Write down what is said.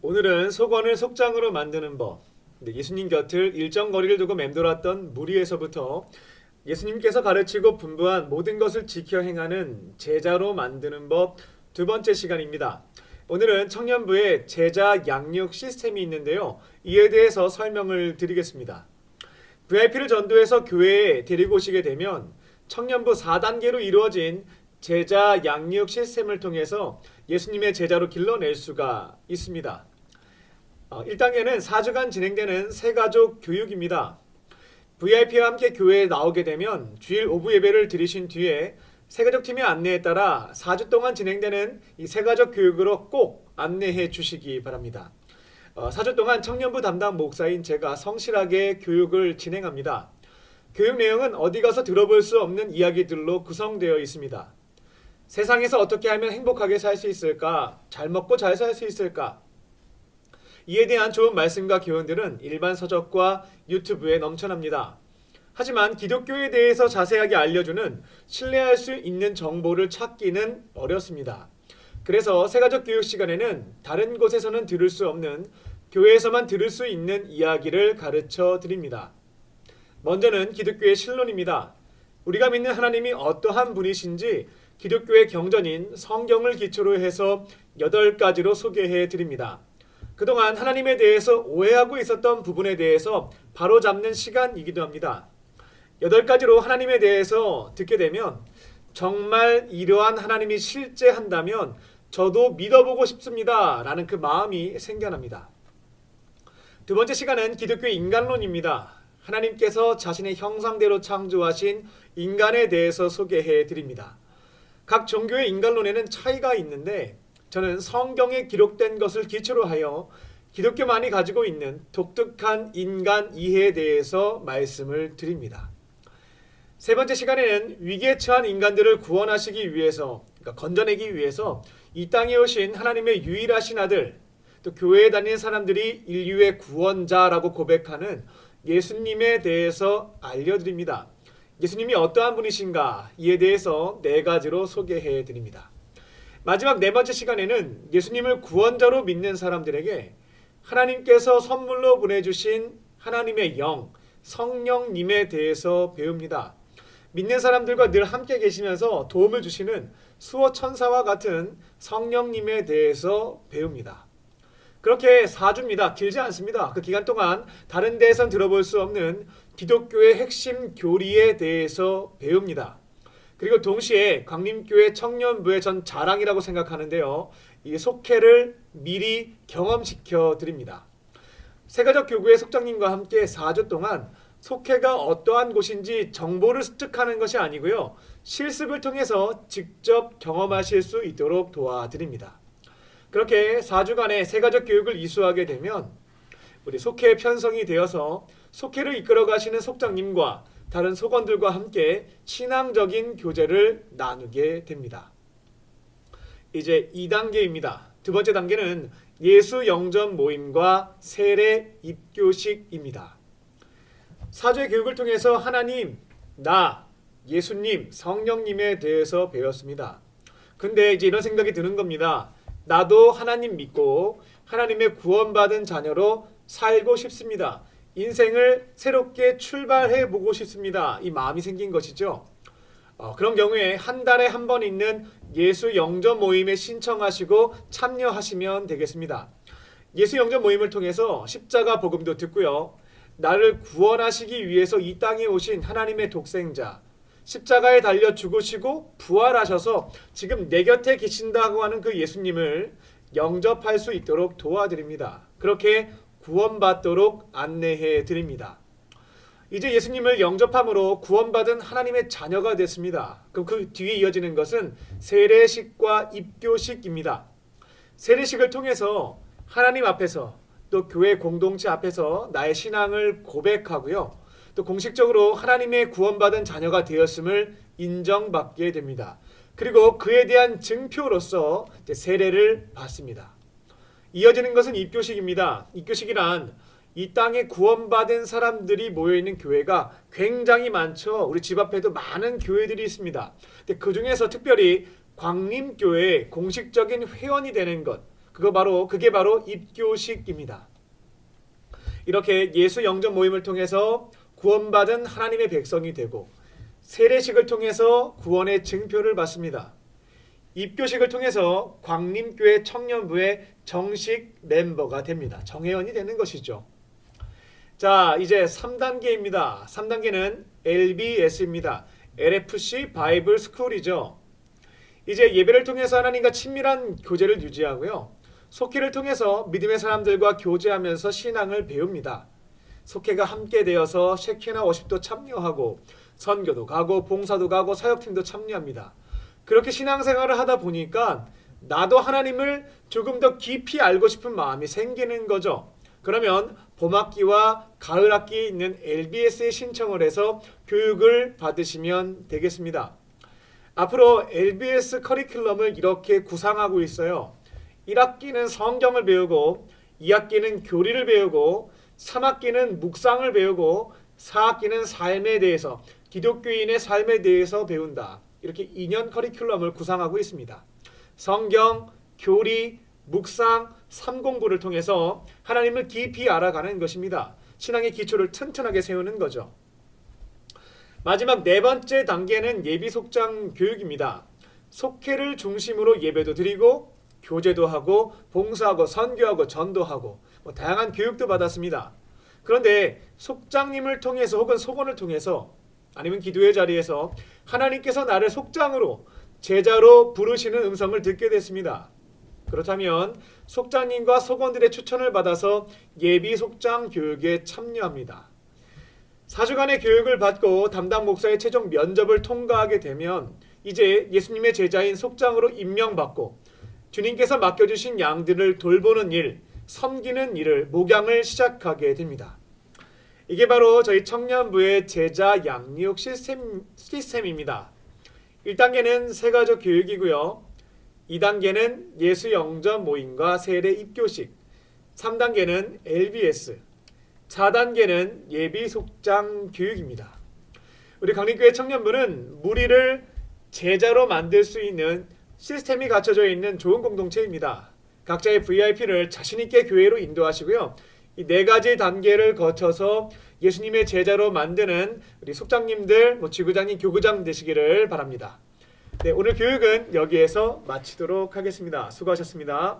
오늘은 속원을 속장으로 만드는 법. 예수님 곁을 일정 거리를 두고 맴돌았던 무리에서부터 예수님께서 가르치고 분부한 모든 것을 지켜 행하는 제자로 만드는 법 두 번째 시간입니다. 오늘은 청년부의 제자 양육 시스템이 있는데요. 이에 대해서 설명을 드리겠습니다. VIP를 전도해서 교회에 데리고 오시게 되면 청년부 4단계로 이루어진 제자 양육 시스템을 통해서 예수님의 제자로 길러낼 수가 있습니다. 어, 1단계는 4주간 진행되는 새가족 교육입니다. VIP와 함께 교회에 나오게 되면 주일 오부 예배를 드리신 뒤에 새가족 팀의 안내에 따라 4주 동안 진행되는 이 새가족 교육으로 꼭 안내해 주시기 바랍니다. 어, 4주 동안 청년부 담당 목사인 제가 성실하게 교육을 진행합니다. 교육 내용은 어디 가서 들어볼 수 없는 이야기들로 구성되어 있습니다. 세상에서 어떻게 하면 행복하게 살 수 있을까? 잘 먹고 잘 살 수 있을까? 이에 대한 좋은 말씀과 교훈들은 일반 서적과 유튜브에 넘쳐납니다. 하지만 기독교에 대해서 자세하게 알려주는 신뢰할 수 있는 정보를 찾기는 어렵습니다. 그래서 세가족 교육 시간에는 다른 곳에서는 들을 수 없는 교회에서만 들을 수 있는 이야기를 가르쳐 드립니다. 먼저는 기독교의 신론입니다. 우리가 믿는 하나님이 어떠한 분이신지 기독교의 경전인 성경을 기초로 해서 여덟 가지로 소개해 드립니다. 그동안 하나님에 대해서 오해하고 있었던 부분에 대해서 바로 잡는 시간이기도 합니다. 여덟 가지로 하나님에 대해서 듣게 되면 정말 이러한 하나님이 실제 한다면 저도 믿어보고 싶습니다. 라는 그 마음이 생겨납니다. 두 번째 시간은 기독교의 인간론입니다. 하나님께서 자신의 형상대로 창조하신 인간에 대해서 소개해 드립니다. 각 종교의 인간론에는 차이가 있는데 저는 성경에 기록된 것을 기초로 하여 기독교만이 가지고 있는 독특한 인간 이해에 대해서 말씀을 드립니다. 세 번째 시간에는 위기에 처한 인간들을 구원하시기 위해서, 그러니까 건져내기 위해서 이 땅에 오신 하나님의 유일하신 아들, 또 교회에 다니는 사람들이 인류의 구원자라고 고백하는 예수님에 대해서 알려드립니다. 예수님이 어떠한 분이신가 이에 대해서 네 가지로 소개해 드립니다. 마지막 네 번째 시간에는 예수님을 구원자로 믿는 사람들에게 하나님께서 선물로 보내주신 하나님의 영, 성령님에 대해서 배웁니다. 믿는 사람들과 늘 함께 계시면서 도움을 주시는 수호 천사와 같은 성령님에 대해서 배웁니다. 그렇게 4주입니다. 길지 않습니다. 그 기간 동안 다른 데에선 들어볼 수 없는 기독교의 핵심 교리에 대해서 배웁니다. 그리고 동시에 광림교회 청년부의 전 자랑이라고 생각하는데요. 이 속회를 미리 경험시켜 드립니다. 세가족 교구의 속장님과 함께 4주 동안 속회가 어떠한 곳인지 정보를 습득하는 것이 아니고요. 실습을 통해서 직접 경험하실 수 있도록 도와드립니다. 그렇게 4주간의 세가족 교육을 이수하게 되면 우리 속회 편성이 되어서 속회를 이끌어 가시는 속장님과 다른 속원들과 함께 신앙적인 교제를 나누게 됩니다. 이제 2단계입니다. 두 번째 단계는 예수 영전 모임과 세례 입교식입니다. 사죄 교육을 통해서 하나님, 나, 예수님, 성령님에 대해서 배웠습니다. 근데 이제 이런 생각이 드는 겁니다. 나도 하나님 믿고 하나님의 구원받은 자녀로 살고 싶습니다. 인생을 새롭게 출발해 보고 싶습니다. 이 마음이 생긴 것이죠. 어, 그런 경우에 한 달에 한 번 있는 예수 영전 모임에 신청하시고 참여하시면 되겠습니다. 예수 영전 모임을 통해서 십자가 복음도 듣고요. 나를 구원하시기 위해서 이 땅에 오신 하나님의 독생자, 십자가에 달려 죽으시고 부활하셔서 지금 내 곁에 계신다고 하는 그 예수님을 영접할 수 있도록 도와드립니다. 그렇게 구원받도록 안내해 드립니다. 이제 예수님을 영접함으로 구원받은 하나님의 자녀가 됐습니다. 그럼 그 뒤에 이어지는 것은 세례식과 입교식입니다. 세례식을 통해서 하나님 앞에서 또 교회 공동체 앞에서 나의 신앙을 고백하고요. 또 공식적으로 하나님의 구원받은 자녀가 되었음을 인정받게 됩니다. 그리고 그에 대한 증표로서 세례를 받습니다. 이어지는 것은 입교식입니다. 입교식이란 이 땅에 구원받은 사람들이 모여 있는 교회가 굉장히 많죠. 우리 집 앞에도 많은 교회들이 있습니다. 근데 그 중에서 특별히 광림교회 공식적인 회원이 되는 것, 그거 바로 그게 바로 입교식입니다. 이렇게 예수 영접 모임을 통해서 구원받은 하나님의 백성이 되고 세례식을 통해서 구원의 증표를 받습니다. 입교식을 통해서 광림교회 청년부의 정식 멤버가 됩니다. 정회원이 되는 것이죠. 자, 이제 3단계입니다. 3단계는 LBS입니다. LFC 바이블 스쿨이죠. 이제 예배를 통해서 하나님과 친밀한 교제를 유지하고요. 속회를 통해서 믿음의 사람들과 교제하면서 신앙을 배웁니다. 속회가 함께 되어서 쉐키나 워십도 참여하고 선교도 가고 봉사도 가고 사역팀도 참여합니다. 그렇게 신앙생활을 하다 보니까 나도 하나님을 조금 더 깊이 알고 싶은 마음이 생기는 거죠. 그러면 봄학기와 가을학기에 있는 LBS에 신청을 해서 교육을 받으시면 되겠습니다. 앞으로 LBS 커리큘럼을 이렇게 구상하고 있어요. 1학기는 성경을 배우고 2학기는 교리를 배우고 3학기는 묵상을 배우고 4학기는 삶에 대해서 기독교인의 삶에 대해서 배운다. 이렇게 2년 커리큘럼을 구상하고 있습니다. 성경, 교리, 묵상, 삼공부를 통해서 하나님을 깊이 알아가는 것입니다. 신앙의 기초를 튼튼하게 세우는 거죠. 마지막 네 번째 단계는 예비 속장 교육입니다. 속회를 중심으로 예배도 드리고 교제도 하고 봉사하고 선교하고 전도하고 뭐 다양한 교육도 받았습니다. 그런데 속장님을 통해서 혹은 속원을 통해서 아니면 기도의 자리에서 하나님께서 나를 속장으로 제자로 부르시는 음성을 듣게 됐습니다. 그렇다면 속장님과 속원들의 추천을 받아서 예비 속장 교육에 참여합니다. 4주간의 교육을 받고 담당 목사의 최종 면접을 통과하게 되면 이제 예수님의 제자인 속장으로 임명받고 주님께서 맡겨주신 양들을 돌보는 일, 섬기는 일을 목양을 시작하게 됩니다. 이게 바로 저희 청년부의 제자 양육 시스템, 시스템입니다. 1단계는 세가족 교육이고요. 2단계는 예수 영접 모임과 세례 입교식, 3단계는 LBS, 4단계는 예비 속장 교육입니다. 우리 강림교회 청년부는 무리를 제자로 만들 수 있는 시스템이 갖춰져 있는 좋은 공동체입니다. 각자의 VIP를 자신 있게 교회로 인도하시고요. 이 네 가지 단계를 거쳐서 예수님의 제자로 만드는 우리 속장님들, 뭐 지구장님, 교구장 되시기를 바랍니다. 네, 오늘 교육은 여기에서 마치도록 하겠습니다. 수고하셨습니다.